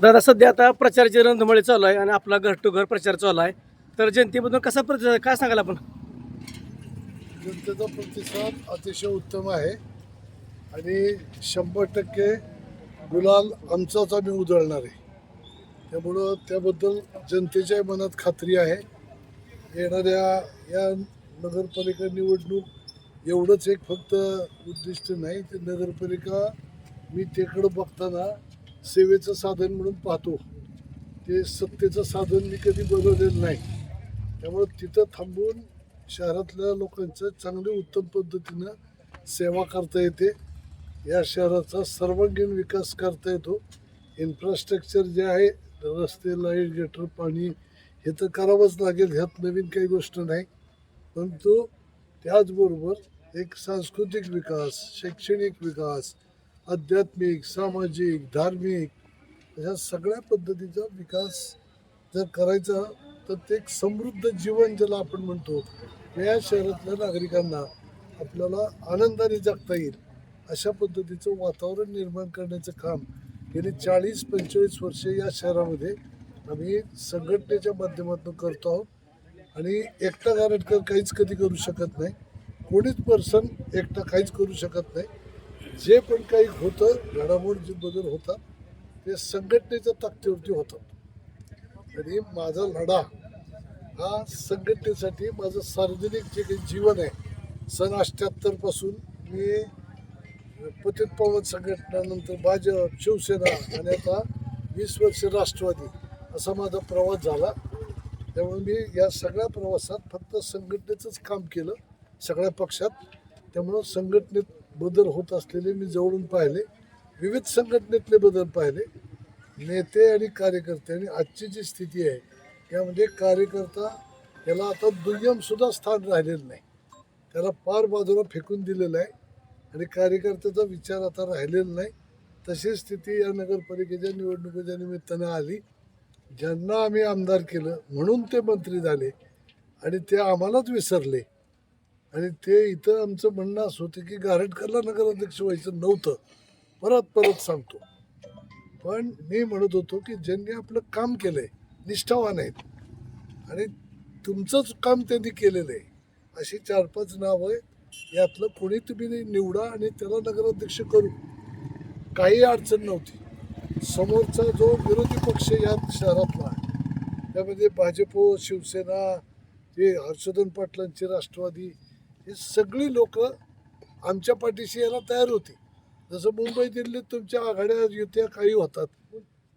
दादा सध्या आता प्रचाराची रणधुमाळी चालू आहे आणि आपला घर टू घर प्रचार चालू आहे तर जनतेमधून कसा प्रचार काय सांगाल आपण? जनतेचा प्रतिसाद अतिशय उत्तम आहे. आणि शंभर टक्के गुलाल आमचाच आम्ही उधळणार आहे. त्यामुळं त्याबद्दल जनतेच्या मनात खात्री आहे. येणाऱ्या या नगरपालिका निवडणूक एवढंच एक फक्त उद्दिष्ट नाही ते नगरपालिका मी तेकडं बघताना सेवेचं साधन म्हणून पाहतो. ते सत्तेचं साधन मी कधी बनवलेलं नाही. त्यामुळं तिथं थांबून शहरातल्या लोकांचं चांगली उत्तम पद्धतीनं सेवा करता येते. या शहराचा सर्वांगीण विकास करता येतो. इन्फ्रास्ट्रक्चर जे आहे रस्ते लाइट गटर पाणी हे तर करावंच लागेल ह्यात नवीन काही गोष्ट नाही. परंतु त्याचबरोबर एक सांस्कृतिक विकास शैक्षणिक विकास आध्यात्मिक सामाजिक धार्मिक अशा सगळ्या पद्धतीचा विकास जर करायचा तर ते एक समृद्ध जीवन ज्याला आपण म्हणतो या शहरातल्या नागरिकांना आपल्याला आनंदाने जगता येईल. अशा पद्धतीचं वातावरण निर्माण करण्याचं काम गेली चाळीस पंचेचाळीस वर्षे या शहरामध्ये आम्ही संघटनेच्या माध्यमातून करतो आहोत. आणि एकटा गारटकर काहीच कधी करू शकत नाही. कोणीच पर्सन एकटा काहीच करू शकत नाही. जे पण काही होतं घडामोड जे बदल होतात ते संघटनेच्या ताकदीवरती होतात. आणि माझा लढा हा संघटनेसाठी माझं सार्वजनिक जे काही जीवन आहे सन अठ्ठ्याहत्तरपासून मी पतित पवन संघटनानंतर भाजप शिवसेना आणि आता वीस वर्ष राष्ट्रवादी असा माझा प्रवास झाला. त्यामुळे मी या सगळ्या प्रवासात फक्त संघटनेचंच काम केलं सगळ्या पक्षात. त्यामुळं संघटनेत बदल होत असलेले मी जवळून पाहिले. विविध संघटनेतले बदल पाहिले. नेते आणि कार्यकर्ते आणि आजची जी स्थिती आहे त्यामध्ये कार्यकर्ता याला आता दुय्यमसुद्धा स्थान राहिलेलं नाही. त्याला पार बाजूला फेकून दिलेलं आहे आणि कार्यकर्त्याचा विचार आता राहिलेला नाही. तशी स्थिती या नगरपालिकेच्या निवडणुकीच्या निमित्तानं आली. ज्यांना आम्ही आमदार केलं म्हणून ते मंत्री झाले आणि ते आम्हालाच विसरले. आणि ते इथं आमचं म्हणणं असं होतं की गारटकरला नगराध्यक्ष व्हायचं नव्हतं. परत परत सांगतो. पण मी म्हणत होतो की ज्यांनी आपलं काम केलं आहे निष्ठावान आहेत. आणि तुमचंच काम त्यांनी केलेलं आहे. अशी चार पाच नावं यातलं कोणी तुम्ही निवडा आणि त्याला नगराध्यक्ष करू. काही अडचण नव्हती. समोरचा जो विरोधी पक्ष या शहरातला आहे त्यामध्ये भाजप शिवसेना हे हर्षवर्धन पाटलांची राष्ट्रवादी ही सगळी लोक आमच्या पाठीशी यायला तयार होती. जसं मुंबई दिल्लीत तुमच्या आघाड्या युत्या काही होतात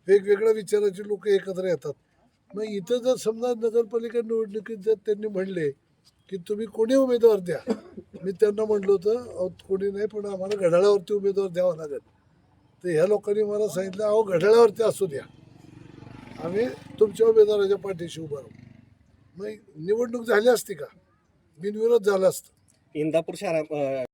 वेगवेगळ्या विचाराची लोक एकत्र येतात. मग इथं जर समजा नगरपालिका निवडणुकीत जर त्यांनी म्हणले की तुम्ही कोणी उमेदवार द्या मी त्यांना म्हटलं होतं अहो कोणी नाही पण आम्हाला घड्याळावरती उमेदवार द्यावा लागेल. तर ह्या लोकांनी मला सांगितलं अहो घड्याळावरती असू द्या. आम्ही तुमच्या उमेदवाराच्या पाठीशी उभं राहू. मग निवडणूक झाली असती का? बिनविरोध झाला असतं. इंदापूर शहरा अ,